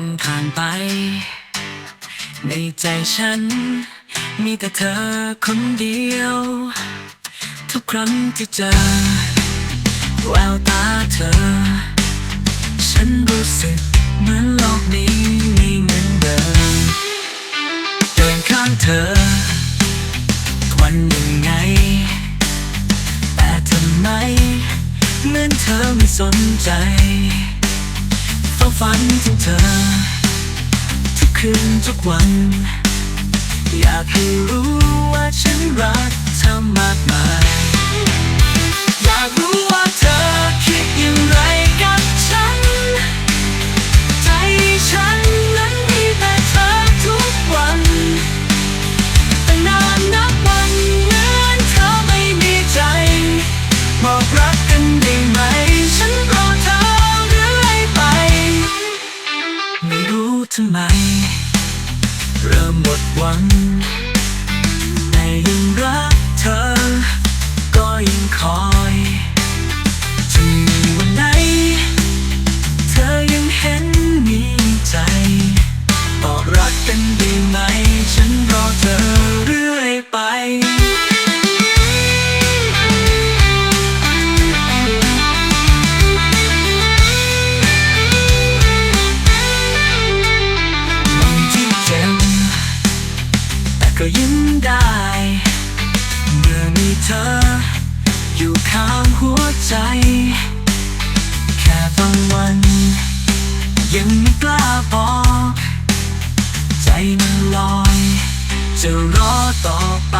วันผ่านไป ในใจฉัน มีแต่เธอคนเดียว ทุกครั้งที่เจอแววตาเธอ ฉันรู้สึกเหมือนโลกนี้ไม่เหมือนเดิมเดินข้างเธอวันยังไง แต่ทำไมเหมือนเธอไม่สนใจาฝันถึงเธอ ทุกคืนทุกวัน อยากให้รู้ว่าฉันรักเธอมากมายอย ก็ยิ้มได้ เมื่อมีเธอ อยู่ข้างหัวใจ แค่บางวัน ยังไม่กล้าบอก ใจมันลอย จะรอต่อไป